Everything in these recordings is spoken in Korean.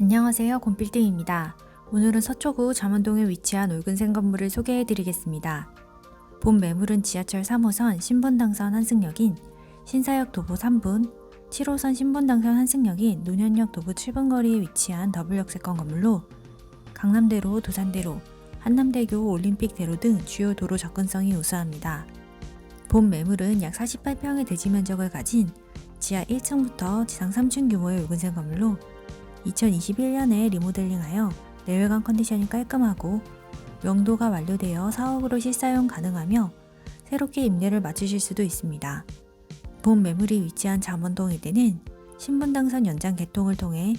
안녕하세요. 곰빌딩입니다. 오늘은 서초구 잠원동에 위치한 붉은색 건물을 소개해 드리겠습니다. 본 매물은 지하철 3호선 신분당선 한승역인 신사역 도보 3분, 7호선 신분당선 한승역인 노년역 도보 7분 거리에 위치한 더블역세권 건물로 강남대로, 도산대로, 한남대교, 올림픽대로 등 주요 도로 접근성이 우수합니다. 본 매물은 약 48평의 대지 면적을 가진 지하 1층부터 지상 3층 규모의 붉은색 건물로 2021년에 리모델링하여 내외관 컨디션이 깔끔하고 명도가 완료되어 사옥으로 실사용 가능하며 새롭게 임대를 맞추실 수도 있습니다. 본 매물이 위치한 잠원동 일대는 신분당선 연장 개통을 통해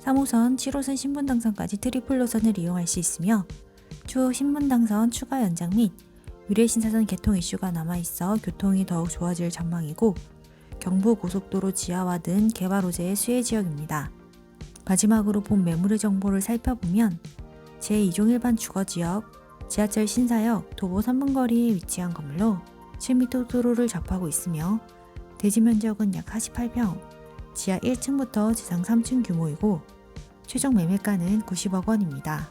3호선, 7호선 신분당선까지 트리플 노선을 이용할 수 있으며 추후 신분당선 추가 연장 및 유례신사선 개통 이슈가 남아있어 교통이 더욱 좋아질 전망이고 경부고속도로 지하화 등 개발 호재의 수혜 지역입니다. 마지막으로 본 매물의 정보를 살펴보면 제2종 일반 주거지역 지하철 신사역 도보 3분 거리에 위치한 건물로 7m 도로를 접하고 있으며 대지 면적은 약 48평, 지하 1층부터 지상 3층 규모이고 최종 매매가는 90억 원입니다.